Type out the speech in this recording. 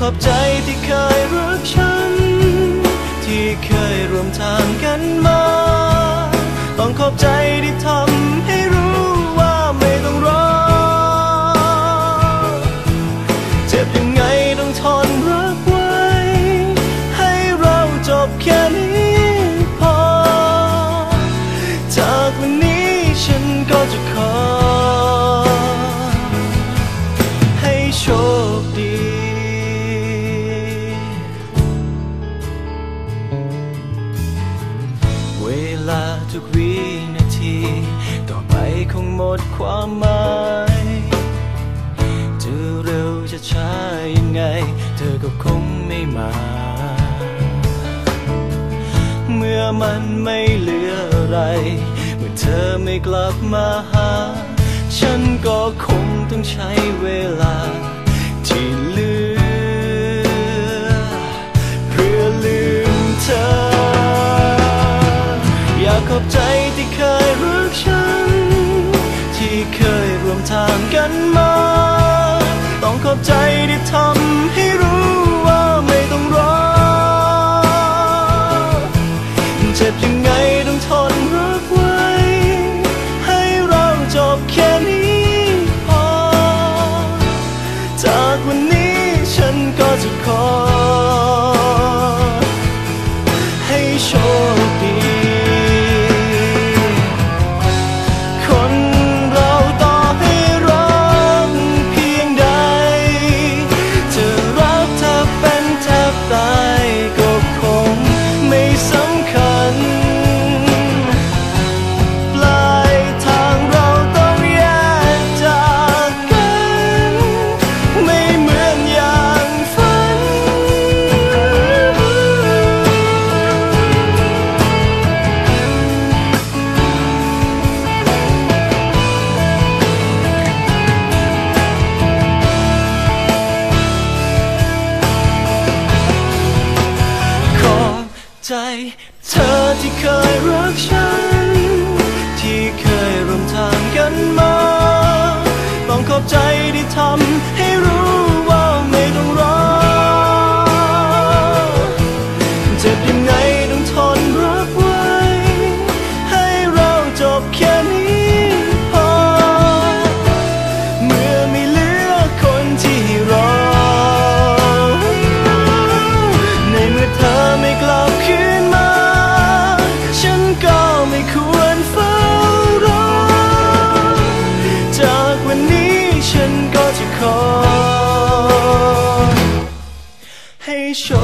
ขอบใจที่เคยรักฉัน ที่เคยร่วมทางกันมา ต้องขอบใจที่ทำให้รู้ว่าไม่ต้องรอ เจ็บยังไงต้องทนรักไว้ ให้เราจบแค่ ทุกวินาที ต่อไปคงหมดความหมายจะเร็วจะช้ายังไง เธอก็คงไม่มา เมื่อมันไม่เหลืออะไร เมื่อเธอไม่กลับมาหา ฉันก็คงันมา ต้องขอบใจที่ทำให้รู้ว่าไม่ต้องรอ เจ็บยังไงต้องทนรักไว้ ให้เราจบแค่นี้พอ จากวันนี้ฉันก็จะขอ ใจ เธอที่เคยรักฉัน ที่เคยร่วมทางกันมา ต้องขอบใจที่ทำ ฉั